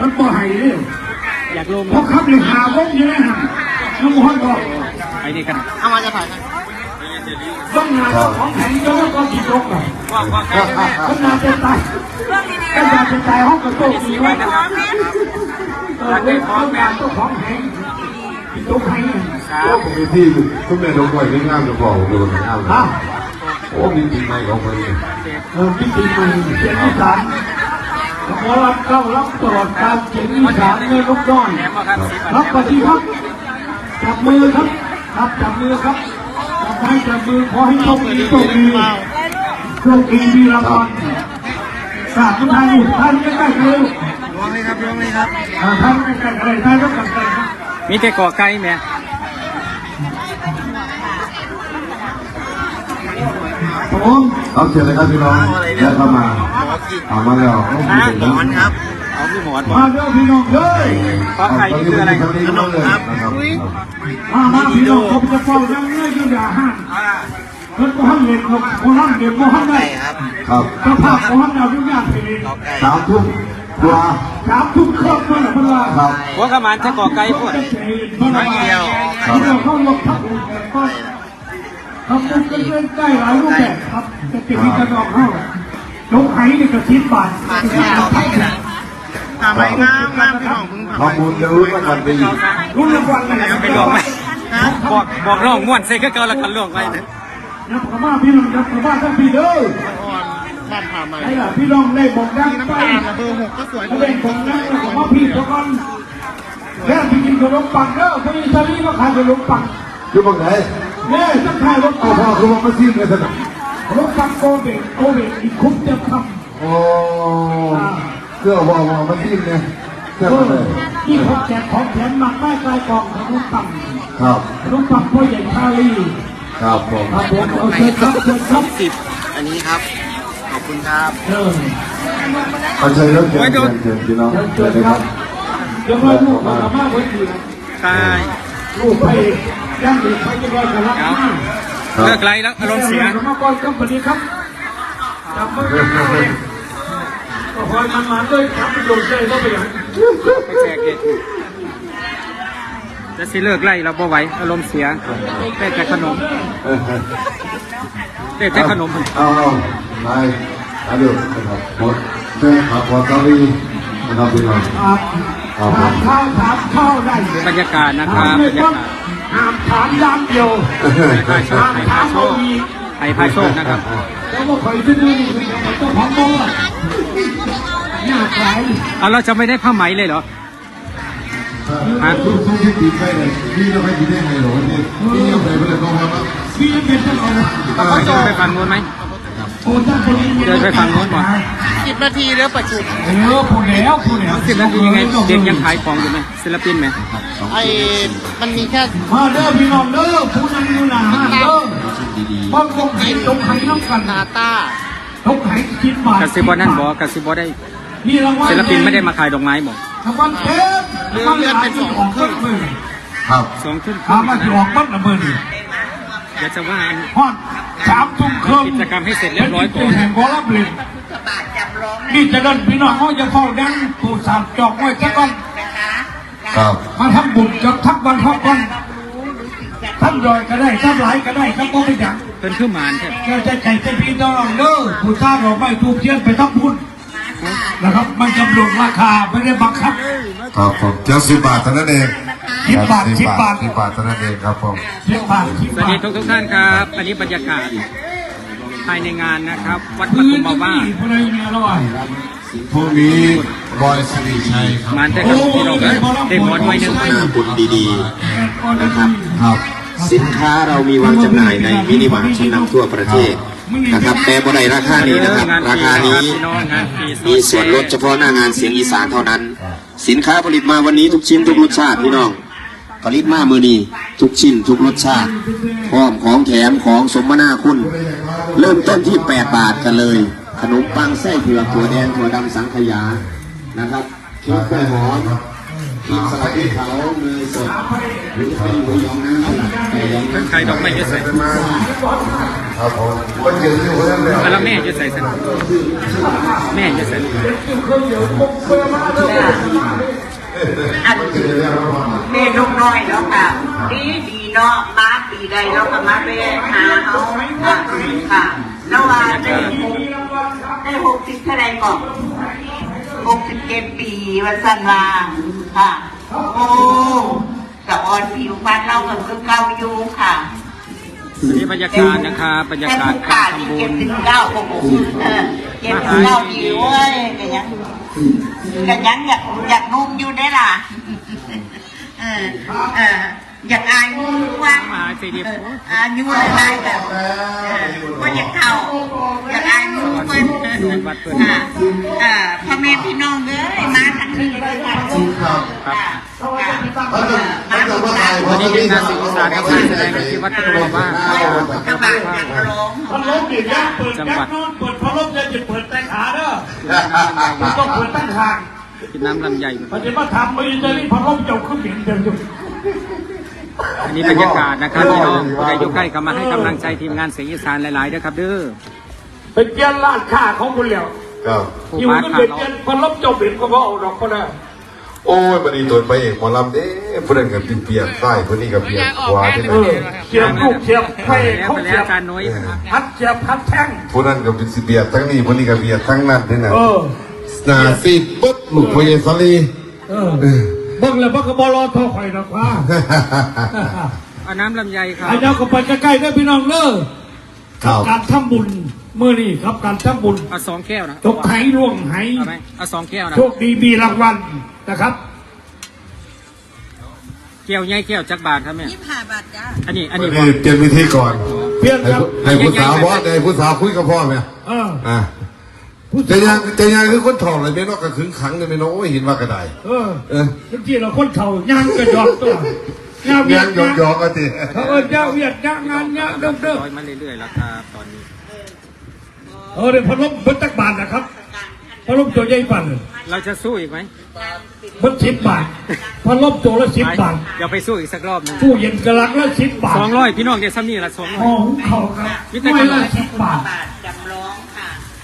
มันบ่ให้เลยอยากลงเพราะขับเลยหาวงอยู่นะฮะน้ำมันบอกไปนี่กันเอามาจะถ่ายกันต้องงานของแข็งเจ้าก็ติดลบอะว่าว่าใกล้แล้วแม่ขนาดจะตายขนาดจะตายห้องกระโตกดีไว้นะเออเรื่องของงานต้องของแข็งติดลบให้มีที่คุณแม่ดงไว้ไม่งามจะบอกดูนะงามฮะโอ้มีปีใหม่ของมันเนี่ยเออพิธีมือเสียงอีสาน หมอรับเข้ารับตลอดการเสียงอีสานเงินลูกน้อยแหนมบ่ครับสิบบาทรับปฏิครับจับมือครับครับจับมือครับจับให้จับมือขอให้โชคดีโชคดีโชคดีมีรางวัลสาธุท่านท่านใกล้ๆเลยลวงเลยครับลวงเลยครับอ่าท่านใกล้ๆเลยท่านก็กลับไปครับมีแต่ก่อไก่แม่ผมเอาเชิญเลยครับพี่น้องแล้วเข้ามา เอามาแล้วต้องมีเด็กหมอนครับเอาพี่หมอนบ่มาเด้อพี่น้องเด้อเพราะไก่นี่คืออะไรขนมครับมามาพี่น้องผมจะเฝ้านั่งเงื่อนอยู่อย่าห้ามเพิ่นก็ห้ามเล่นครับบ่ห้ามเล่นบ่ห้ามได้ไก่ครับครับเจ้าภาพบ่ห้ามเอาทุกอย่างไปเล่นเอาไก่สามทุ่มกว่าสามทุกครอบนั่นแหละเพิ่นว่าครับหัวขมานจะก่อไก่พวกไม่เกี่ยวเข้าลงทับอุ่นแบบก็ทำบุญกันเรื่อยใกล้หลายรูปแบบครับจะเป็นที่กระดองเข้า ลงไห้ในกระชิบบาททำไมงามงามพี่น้องพึ่งขอบคุณจะรู้ว่าวันไปอีกรู้รางวัลอะไรไปลงไหมบอกบอกร้องม่วนใส่ก็เก่าแล้วกันล่วงไว้นะนับกระมาพี่น้องนับกระมาทั้งพี่เด้อบ้านผ่าใหม่ไอ้ล่ะพี่น้องได้บอกดังไปเบอร์หกก็สวยเขาได้บอกดังแล้วก็มาพี่ตะกอนแล้วพี่กินขนมปังเด้อพี่อิตาลีก็ขายขนมปังอยู่บ้างไหนเนี่ยจะขายขนมเอาปังพ่อคือว่ามาซิ่งกันสนะข นมปังโกเบกโกเบกอีกคุ้มเต็มคำโอ้เสื้อว่าว่ามาซิ่งเนี่ยเสื้อมาเลยที่เขาแจกของแถมหมักได้กลายกล่องขนมปังครับขนมปังพ่อใหญ่ชาลีครับผมครับผมเอาเชิญครับเชิญครับสิบอันนี้ครับ ขอบคุณครับเชิญเอาเชิญแล้วเชิญเชิญเชิญพี่น้องเชิญเชิญเชิญเลยคครัรับบเดี๋ยวมาลูกมาม่าไว้ทีนะตายลูกไปย่างเด็กไปจะรอยกันรับเอามา เลิกไล่แล้วอารมณ์เสียมาก่อนครับสวัสดีครับจับมือกันเลยก็คอยมันมาด้วยครับโดนใจก็ไปอย่างไปแจกเด็กจะสิเลิกไล่เราบ่ไหวอารมณ์เสียได้แต่ขนมได้แต่ขนมเอาเอาไปเอาดูนะครับหมดเชิญขับพอตาลีนะครับพี่น้องครับถามข้าวถามข้าวได้บรรยากาศนะคถารัมบเลบรยรครัยาบกาศ ห้ามถามยามเดียวไผ่โชคห้ามไผ่ถาพามโชเอาคอีกไผ่พาโชคนะครับแล้วก็คอยซื้อนี่คือเจ้าของโบ้หน้าขายเอาเราจะไม่ได้ผ้าไหมเลยเหรออ่าทุกทุกที่ตีใกล้เลยพี่เราไม่กินได้ไงหรอวันนี้พี่ยังไปไม่ได้ต้องรับพี่ยังเป็นเจ้าของเดินไปฝั่งนู้นไหมโอ้ท่านคนนี้เดินไปฝั่งนู้นก่อน สิบนาทีแล้วประชุมเออพูดแล้วพูดแล้วสิบนาทียังไงเด็กยังขายของอยู่ไหมศิลปินไหมไอ้มันมีแค่มาเด้อพี่น้องเด้อผู้นั้นอยู่หน้าห้างเด้อบ้องตรงไห้ตรงไห้น้ำกันนาต้าตรงไห้คิดบาทกสิบอนั่นบอกกสิบอได้นี่รางวัลศิลปินไม่ได้มาขายดอกไม้บอกรางวัลเทปรางวัลหลายที่ออกต้นมือครับสองทุ่มคถามรึ่งว่าที่ออกต้นละมือนี่เดี๋ยวจะว่าอันฮอดสามทุ่มครึ่งกิจกรรมให้เสร็จเรียบร้อยก่อนแห่งวอลเลย์ บอลนี่จะเดินพี่น้องเขาจะเข้าแดงผู้สามจอกไว้จะก่อนครับมาทำบุญกับทักวันทักวันทั้งรอยก็ได้ทั้งหลายก็ได้ทั้งก็ไม่อยากเป็นคือหมานใช่แค่ใจใจใจพี่น้องเด้อผู้สร้างดอกไม้ทูบเทียนไปทำบุญนะครับมันกำหนดราคาไม่ได้บังคับครับผมเจ้าสิบบาทเท่านั้นเองสิบบาทสิบบาทสิบบาทเท่านั้นเองครับผมสิบบาทสิบสวัสบาดีททุกทุกๆท่านครับ อันนี้บรรยากาศ ภายในงานนะครับ วัดปคืทุนมมานี้ว่าผู้ใดเนี่ยระหว่างพรุ่งนี้บอยสิริชัยครับมานแต่กับพี่น้องนะเด็กหมอนไว้หนึ่งหน้าบุญดีนะครับครับๆสินค้าเรามีวางจำหน่ายในมินิมาร์ทชั้นนำทั่วประเทศนะครับแต่บ่ได้ราคานี้นะครับ ราคานี้พี่น้องงานฟรีมีส่วนลดเฉพาะหน้างานเสียงอีสานเท่านั้น สินค้าผลิตมาวันนี้ทุกชิ้นทุกรสชาติพี่น้องผลิตมามือนี้ทุกชิ้นทุกรสชาติพร้อมของแถมของสมนาคุณ เริ่มต้นที่ 8 บาทกันเลย ขนมปังไส้เผือกถั่วแดงถั่วดำสังขยานะครับเค้กกล้วยหอมกินสลัดที่เขาเนยสดหรือจะเป็นหมูยองน้ำแต่ยังใครดอกไม้จะใส่มาครับผมวันเกิดที่ผมแล้วแล้วแม่จะใส่สนแม่จะใส่อันนี้นกน้อยแล้วค่ะดีดีเนาะมา เด้อใจเราก็มาไปหาเขาค่ะค่ะแล้วว่าได้หกได้หกสิบเท่าไรก่อนหกสิบเจ็ดปีวันสันวางค่ะ โอ้กับออนผิวฟันเราก็คือเก่าอยู่ค่ะอันนี้บรรยากาศนะครับบรรยากาศแต่การผู้ทำบุเก็บญถึงเก้าโอ้โหเออเก็บถึงเก้าดีเว้ยกันยังกันยังอยากอยากนุ่มอยู่ได้ล่ะ เออเออ อยากอายมูว่ามาซีดีเอออายุอะไรแบบเออว่าอยากเข้าอยากอายมูเพิ่นอ่าอ่าพ่อแม่พี่น้องเอ้ยมาทางนี้เลยค่ะลูกครับค่ะถ้าเกิดถ้าเกิดว่าใครวันนี้เป็นงานศิลปศาสตร์ครับงานแสดงที่วัดพระบ้านกระบะอยากร้องพัดลมดิยักเปิดยักนู่นเปิดพัดลมจะจะเปิดแต่ขาเด้อมันต้องเปิดตั้งทางกินน้ำลำไยมันจะมาทำมันจะรีบพัดลมเจ้าขึ้นเหม็นเดิมอยู่อั นนี้บรรยากาศนะครับพี่น้องผู้ใดอยู่ใกล้ก็มาให้กำลังใจทีมงานเสียงอีสานหลายๆเด้อครับเด้อเป็นเกียนลาดค่าของคุณแล้วครับผู้อยู่มาก็ขาเป็นเราเกียนพัดลมเจ้าเหม็นก็เพราะเอาดอกก็ได้โอ้ยบันนี้ตัวไปเอกหมอลำเด้ผู้นั้นก็เปลี่ยนใต้ผู้นี้ก็เปลี่ยนขวาที่เอนี่อเสียบลูกเสียบไฟแล้วเขาไปแล้เสีวยบอาจารย์น้อยครับพัดเสียบพัดแท่งผู้นั้นก็เป็นสิเบียดทั้งนี้ผู้นี้ก็เบียดทั้งนั้นนี่นะเออ หนาซีดปุ๊บลูกพยาสลีเออ เบิ่งแล้วเบิ่งก็บอรอทอข่อยดอกว่าเอาน้ำลำไยครับ ไอ้เจ้าก็ไปใกล้ๆเด้อพี่น้องเด้อครับการทำบุญเมื่อนี่ครับการทำบุญเอาสองแก้วนะจกไหล่วงไห เอาไหมเอาสองแก้วนะโชคดีมีรางวัลนะครับ แก้วใหญ่แก้วจักบาทครับแม่ยี่ห้าบาทจ้า อันนี้อันอันนี้นี้เปลี่ยนวิธีก่อนเพียงให้ครับให้ผู้สาวบอสให้ผู้สาวคุยกับพ่อไหมเออ อ่าผู้จะ ชายยังจะยังคือคนถอดอะไรไม่นอกก็ขึงขังเลยไม่น้อยเห็นว่ากระไดเออเออทุกทีเราคนเฒ่าย่างกระยอกตัวย่างเวียยัดงหยอกหยอกกันทีเขาเออย่างเวียดย่างงานย่างเด้อเด้อร้อยมาเรื่อยๆแล้วครับตอนนี้เออเดี๋ยวพัดลมเบิ้ตักบาทนะครับพัดลมตัวใหญ่ปั่นเราจะสู้อีกไหมเบิ้สิบบาทพัดลมตัวละสิบบาทเดี๋ยวไปสู้อีกสักรอบหนึงตู้เย็นกระลักละสิบบาทสองร้อยพี่น้องเดี๋ยวซ้ำนี่ละสองร้หอยอมเขาครับไม่ละสิบบาทบาทจำลอง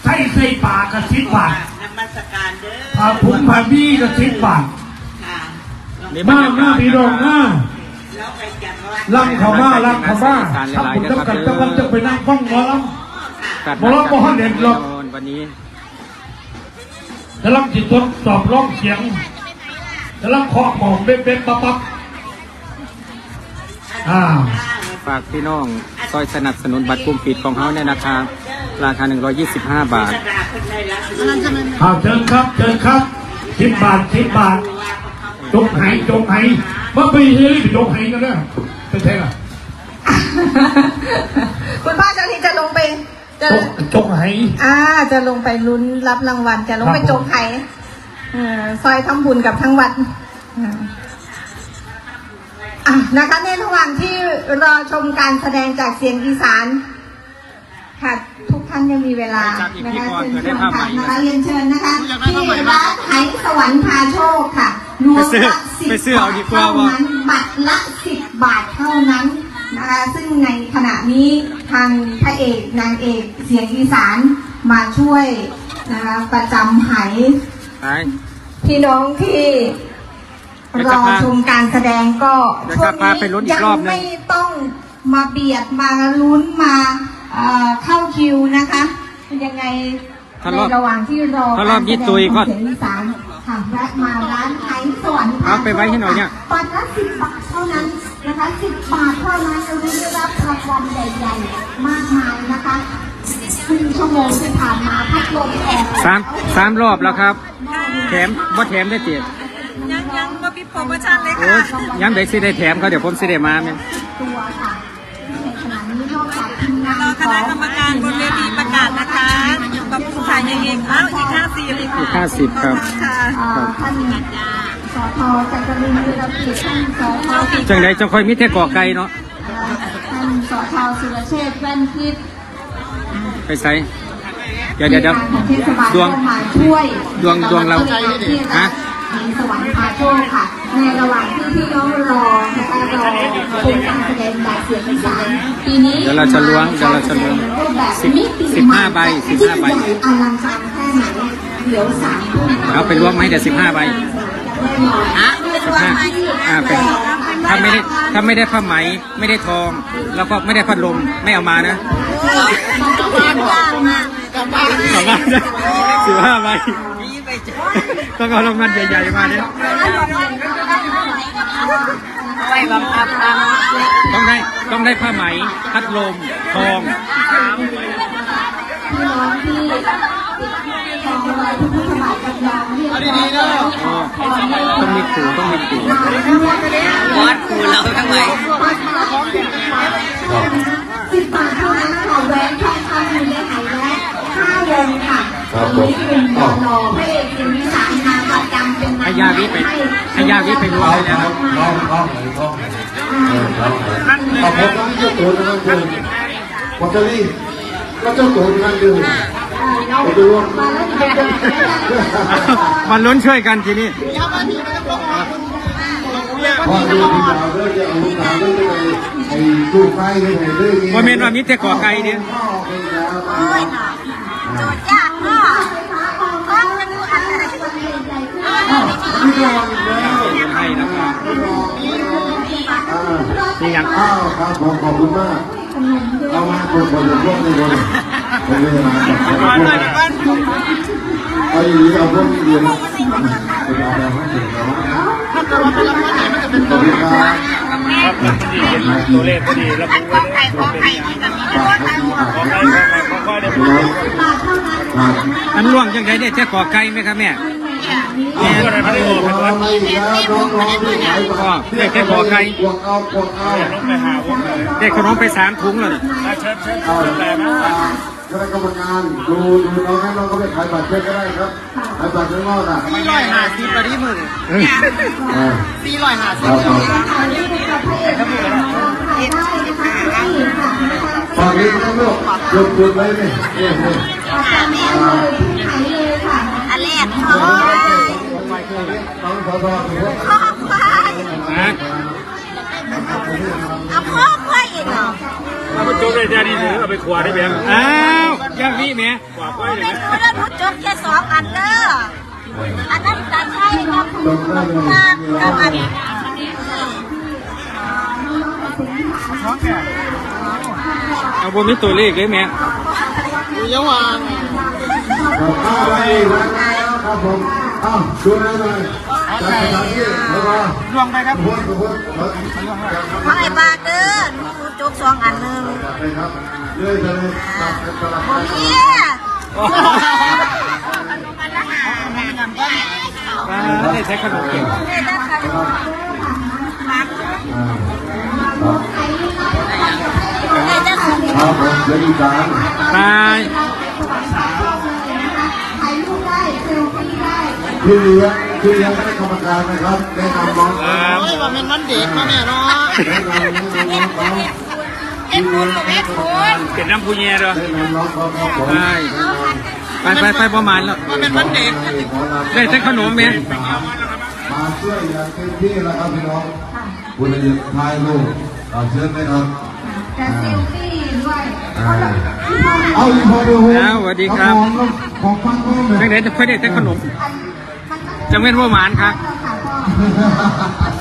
ค่ะไส้ไส้ปลาก็สิบบาทนมัสการเด้อผ้าผุมผ้าบี้ก็สิบบาทค่ะนี่บรมารยากามาศพี่นะน้องคมารับแล้วไปจัดวัดล่ำเขามาล่ำเขามาทำบุญต้องกันต้องกันจะไปนั่งฟังหมอลำตัดหมอลำบ่ฮอดเด็ดหรอกวันนี้จะลำจิตทดสอบร้องเสียงจะลำเคาะหมองเบ็ดเบ็ดปั๊บปั๊บอ่าฝากพี่น้องซอยสนับสนุนบัตรกลุ่มปิดของเขาเนี่ยนะครับ ราคา 125 บาทกระดาษคนใดละคือข่าวเชิญครับเชิญครับสิบบาทสิบบาทจงไหจงไหว่าไปเฮ้ยจงไหกันนะเป็นไงล่ะคุณพ่อเจ้าที่จะลงไปจะจงจงไหอ่า จะลงไปลุ้นรับรางวัลจะลงไปครับผมจงไข่เอ่อซอยทำบุญกับทั้งวัดอ่าอะนะคะในระหว่างที่รอชมการแสดงจากเสียงอีสานค่ะ ทุกท่านยังมีเวลาจากอีกนะพี่คะก่อนเชิญเผื่อได้ชมภาพใหม่ค่ะนะคะเรียนเชิญนะคะที่ร้านไหสวรรค์พาโชคค่ะรวมไปซื้อละสิบไปซื้อเอาดีกว่าเท่าว่านั้นบัตรละสิบบาทเท่านั้นนะคะซึ่งในขณะนี้ทางพระเอกนางเอกเสียงอีสานมาช่วยนะคะประจำไหไปพี่น้องที่เดี๋ยวรจะอพาชมการแสดงก็เดี๋ยวจะพาไปลุ้นอีกรอบหนึ่งยัไม่ต้องมาเบียดมาลุ้นมา เอ่อเข้าคิวนะคะยังไงถ้าในรอบระหว่างที่รอถ้ารอบยี่ตุยก็ารแสดงของเสียงอีสานค่ะแวะมาร้านไทยสวรรค์เอาไปไว้ให้หน่อยเนี่ยปันละสิบบาทเท่านั้นนะคะสิบบาทเท่านั้นเราได้รับรางวัลใหญ่ๆ มากมายนะคะครึ่งชั่วโมงที่ผ่านมาพัดลมออก สามสามรอบแล้วครับ แถมว่าแถมได้เจ็ดยังยังมาพิโปรโมชั่นเลยโอ้ยย้ำเด็กสิได้แถมเขาเดี๋ยวผมสิได้มาแม่นตัวค่ะในขณะนี้นอกจากทีมงาน รอ คณะกรรมการบนเวทีประกาศนะคะอยู่กับผู้ชายยังเองอ้าวอีกห้าสี่เลยอีค่ะกห้าสิบครับค่ะอ่าท่านสทจักรินทร์วิรกิจท่านสทจังไดจังค่อยมีแต่ก่อไก่เนาะท่านสทสุรเชษฐ์แว่นพิษไปใส่เดี๋ยวเดี๋ยวเดี๋ยวเทศบาลดวงก็มาช่วยดวงดวงเราที่ฮะร้านสวรรค์พาโชคค่ะ ในระหว่างที่พี่น้องรอนะคะรอชมการแสดงแบบเสียงอีสานปีนี้เดี๋ยวเราจะล้วงเดี๋ยวเราจะล้วงรูปแบบสิบมิติสิบห้าใบสิบห้าใบยิ่งญ่อลังการแค่ไหนเดี๋ยวสามทุ่มเอาไปล้วงไหมเดี๋ยวสิบห้าใบแน่นอนสิบห้าอ่าเป็นแถ้าไม่ได้ถ้าไม่ได้ผ้าไหมไม่ได้ทอง แล้วก็ไม่ได้พัดลมไม่เอามานะกลับบ้านสิบห้าใบ ต้องเอารางวัลใหญ่ๆมาเนี่ยไว้บังคับทำต้องได้ต้องได้ผ้าไหมพัดลมทองพี่น้องที่ของรอยพระพุทธบาทจำลองเรียบร้อยแล้วอ๋อต้องมีขู่ต้องมีขู่วัดคูเราทั้งหลายสิบบาทเท่านั้นค่ะแหวนทองคำอยู่ในไหและห้าวงค่ะ วันนี้เป็นหล่อพระเอกสิงห์สามนาประจำเป็นให้ยาวิไปให้ยาวิไปรวมไปแล้วครับท้องท้องไหนท้องไหนเออท้องไหนเอาผมต้องเจ้าตัวนะครับคุณผมจะรีบก็เจ้าตัวนั่นดูไปดูว่ามาแล้วจะเป็นมันล้นช่วยกันทีนี้พอดูที่ดาวเรื่องจะเอาลูกสาวเรื่องไปไอ้ลูกไฟเรื่องไหนเรื่องนี้ว่าเมนว่ามิตรแต่ก่อไก่เนี่ยพ่อเป็นแล้วโจทย์ยากเนาะก็เป็นอะไร พี่รองแล้วให้นะครับอ่านี่ยังอ้าวครับผมขอบคุณมากเอามาคนคนละพวกนี้คนเป็นเวลาขอบคุณมาไอ้นี่เอาพวกนี้เรียนไปเอาแบบให้เด็กเนาะขอบคุณครับตัวเลขพอดีแล้วอันของไข่ของไข่นี่ก็มีตั วไข่หัวครับอันล่วงยังไงเนี่ยจะก่อไก่ไหมครับแม่แม่ไม่ได้บอกว่าไม่แล้วน้องน้องที่ขายก็เด็กแค่ก่อไก่กวกเอากวกเอาเด็กขนมไปสามถุงเลยเอาคณะกรรมการดูดูน้องให้น้องเขาไปขายบัตรเช็คก็ได้ครับขายบัตรข้างนอกอะสี่ร้อยห้าสิบปริมือเออสี่ร้อยห้าสิครับบฝากนี้ครับลูก ยกมือไว้เลยเนี่ยเนี่ยอันแรกขอน้องสาวถือว่าข้อควายนะเอาข้อควายอีกเหรอเอาไปจุกเลยจ้านี่ถือเอาไปขวาได้ไหมอ้าวยาวิแม่ขวาก้อยเลยไม่รู้แล้วหนูจบแค่สองอันเด้ออันนั้นตาใช่ครับจบได้เลยมากกับอันนี้ เอาบนมีตัวเลขเลยแม่อยู่เยาวางครับเอาไปครับผมอ้าวดูนะหน่อยจัดสถานที่แล้วก็ลวงไปครับขอให้บาเด้อหนูจบสองอันหนึ่งเลื่อยไปเลยจัดกันตลอดเนี่ยได้ใช้ขนมเก่ง คะเนี่ยจะคือครับผมเดี๋ยวอีสานตายถ่ารูปได้เซลฟี่ได้พี่เลี้ยงพี่เลี้ยงคณะกรรมการนะครับแนะนำน้องโอ้ยว่าเป็นวันเด็กมาแม่เนาะแนะนำน้องเขาเอ็ดคุณเอ็ดคุณเป็นน้ำผู้แย่เหรอแนะนำน้องเขาครับผมใช่ไปไปไปประมาณแล้วว่าเป็นวันเด็กได้ใช้ขนมไหมมาช่วยอย่างเต็มที่แล้วครับพี่น้องคุณจะถ่ายรูปเชิญไหมครับแต่เซลฟี่ เอาอีกพอดูแล้วสวัสดีครับของฟังก็เลจัยงไดจะค่อยได้ใช้ขนมจังเว้นว่าหวานครับค่ะพ่อ